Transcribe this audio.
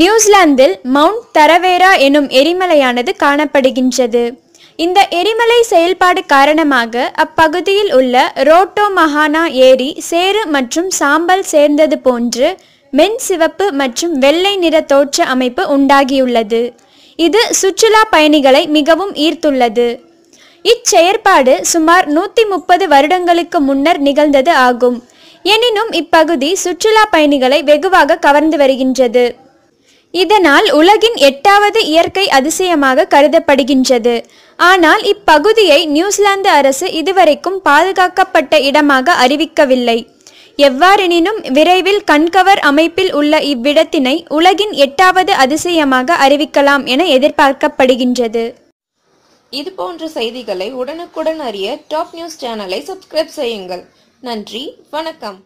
நியூசிலாந்தில் மவுண்ட் தரவேரா எனும் எரிமலையானது காணப்படுகின்றது. இந்த எரிமலை செயல்பாடு காரணமாக அப்பகுதியில் உள்ள ரோட்டோ மஹானா ஏரி சேறு மற்றும் சாம்பல் சேர்ந்தது போன்று மென் சிவப்பு மற்றும் வெள்ளை நிற தோற்ற அமைப்பு உண்டாகியுள்ளது. இது சுற்றுலா பயணிகளை மிகவும் ஈர்த்துள்ளது. இச்செயற்பாடு சுமார் நூற்றி முப்பது வருடங்களுக்கு முன்னர் நிகழ்ந்தது ஆகும். எனினும் இப்பகுதி சுற்றுலா பயணிகளை வெகுவாக கவர்ந்து வருகின்றது. இதனால் உலகின் எட்டாவது இயற்கை அதிசயமாக கருதப்படுகின்றது. ஆனால் இப்பகுதியை நியூசிலாந்து அரசு இதுவரைக்கும் பாதுகாக்கப்பட்ட இடமாக அறிவிக்கவில்லை. எவ்வாறெனினும் விரைவில் கண்கவர் அமைப்பில் உள்ள இவ்விடத்தினை உலகின் எட்டாவது அதிசயமாக அறிவிக்கலாம் என எதிர்பார்க்கப்படுகின்றது. இது போன்ற செய்திகளை உடனுக்குடன் அறிய டாப் நியூஸ் சேனலை சப்ஸ்கிரைப் செய்யுங்கள். நன்றி வணக்கம்.